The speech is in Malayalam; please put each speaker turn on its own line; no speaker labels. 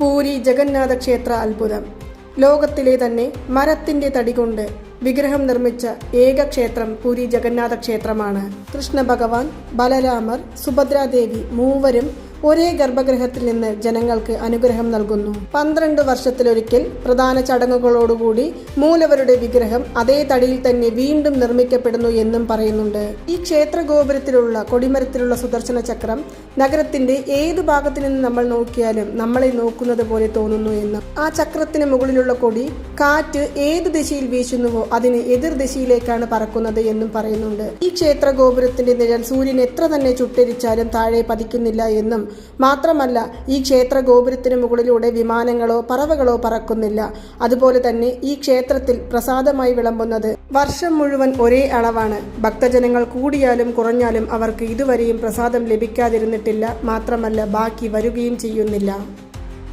പൂരി ജഗന്നാഥ ക്ഷേത്ര അത്ഭുതം. ലോകത്തിലെ തന്നെ മരത്തിന്റെ തടി കൊണ്ട് വിഗ്രഹം നിർമ്മിച്ച ഏക ക്ഷേത്രം പൂരി ജഗന്നാഥ ക്ഷേത്രമാണ് കൃഷ്ണ ഭഗവാൻ ബലരാമർ സുഭദ്രാദേവി മൂവരും ഒരേ ഗർഭഗൃഹത്തിൽ നിന്ന് ജനങ്ങൾക്ക് അനുഗ്രഹം നൽകുന്നു. പന്ത്രണ്ട് വർഷത്തിലൊരിക്കൽ പ്രധാന ചടങ്ങുകളോടുകൂടി മൂലവരുടെ വിഗ്രഹം അതേ തടിയിൽ തന്നെ വീണ്ടും നിർമ്മിക്കപ്പെടുന്നു എന്നും പറയുന്നുണ്ട്. ഈ ക്ഷേത്ര ഗോപുരത്തിലുള്ള കൊടിമരത്തിലുള്ള സുദർശന ചക്രം നഗരത്തിന്റെ ഏത് ഭാഗത്തു നിന്ന് നമ്മൾ നോക്കിയാലും നമ്മളെ നോക്കുന്നത് പോലെ തോന്നുന്നു എന്ന്. ആ ചക്രത്തിന് മുകളിലുള്ള കൊടി കാറ്റ് ഏത് ദിശയിൽ വീശുന്നുവോ അതിന് എതിർ ദിശയിലേക്കാണ് പറക്കുന്നത് എന്നും പറയുന്നുണ്ട്. ഈ ക്ഷേത്ര ഗോപുരത്തിന്റെ നിഴൽ സൂര്യൻ എത്ര തന്നെ ചുട്ടരിച്ചാലും താഴെ പതിക്കുന്നില്ല എന്നും മാത്രമല്ല ഈ ക്ഷേത്ര ഗോപുരത്തിന് മുകളിലൂടെ വിമാനങ്ങളോ പറവകളോ പറക്കുന്നില്ല. അതുപോലെ തന്നെ ഈ ക്ഷേത്രത്തിൽ പ്രസാദമായി വിളമ്പുന്നത് വർഷം മുഴുവൻ ഒരേ അളവാണ്. ഭക്തജനങ്ങൾ കൂടിയാലും കുറഞ്ഞാലും അവർക്ക് ഇതുവരെയും പ്രസാദം ലഭിക്കാതിരുന്നിട്ടില്ല. മാത്രമല്ല ബാക്കി വരികയും ചെയ്യുന്നില്ല.